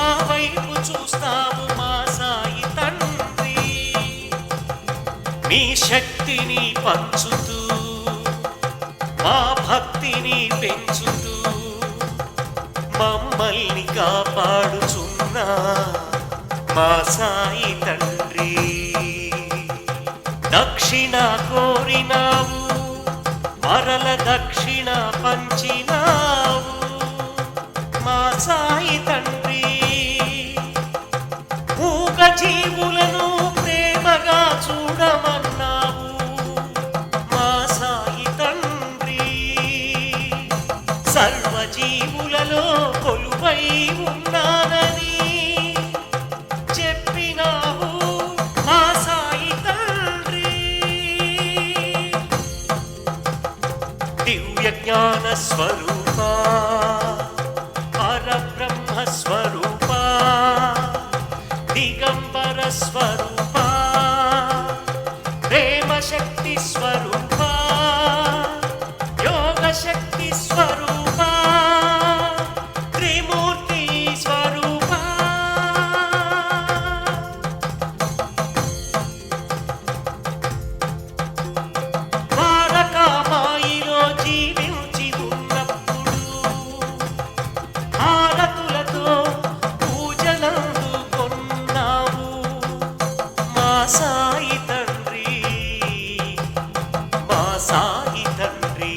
మా వైపు చూస్తావు మా సాయి తండ్రి. మీ శక్తిని పంచుతూ మా భక్తిని పెంచుతూ మమ్మల్ని కాపాడుచున్నా మా సాయి తండ్రి. దక్షిణ కోరినావు మరల దక్షిణ పంచినావు. మా సాయి చూడమన్నావు. మా సాయి తండ్రి సర్వజీవులలో కొలువై ఉన్నానని చెప్పినావు. మా సాయి తండ్రి దివ్య జ్ఞాన స్వరూప పరబ్రహ్మ స్వరూప దిగంబర స్వరూప. సాయి తండ్రి.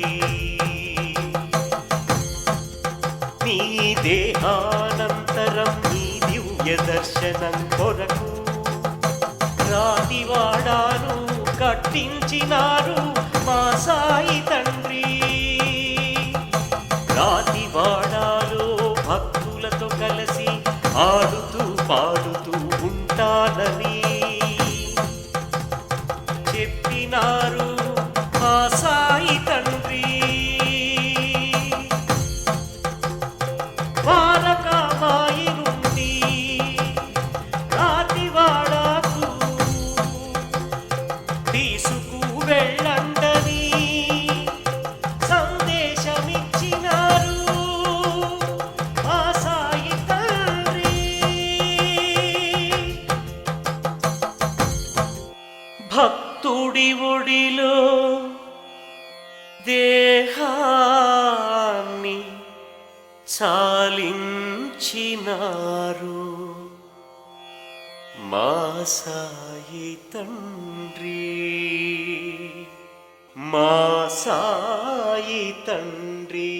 నీ దేహానంతరం నీ దివ్య దర్శనం కొరకు రాతివాడాను కట్టించినారు మా సాయి తండ్రి. రాతివాడారు భక్తులతో కలిసి ఆడుతూ పాడుతూ ఉంటానని చెప్పినారు భక్తుడి ఒడిలో దేహాన్ని చాలించినారు మా సాయి తండ్రి మా సాయి తండ్రి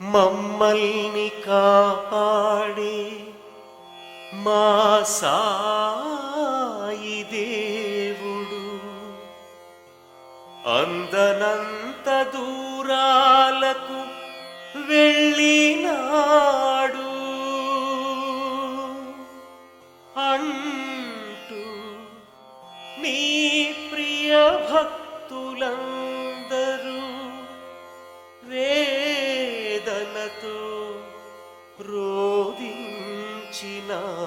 మమ్మల్ని కాపాడే మా సాయి దేవుడు. అందనంత దూరాలకు వెళ్ళినాడు. అంటూ నీ ప్రియ భక్తులందరూ వేదనతో రోధించినారు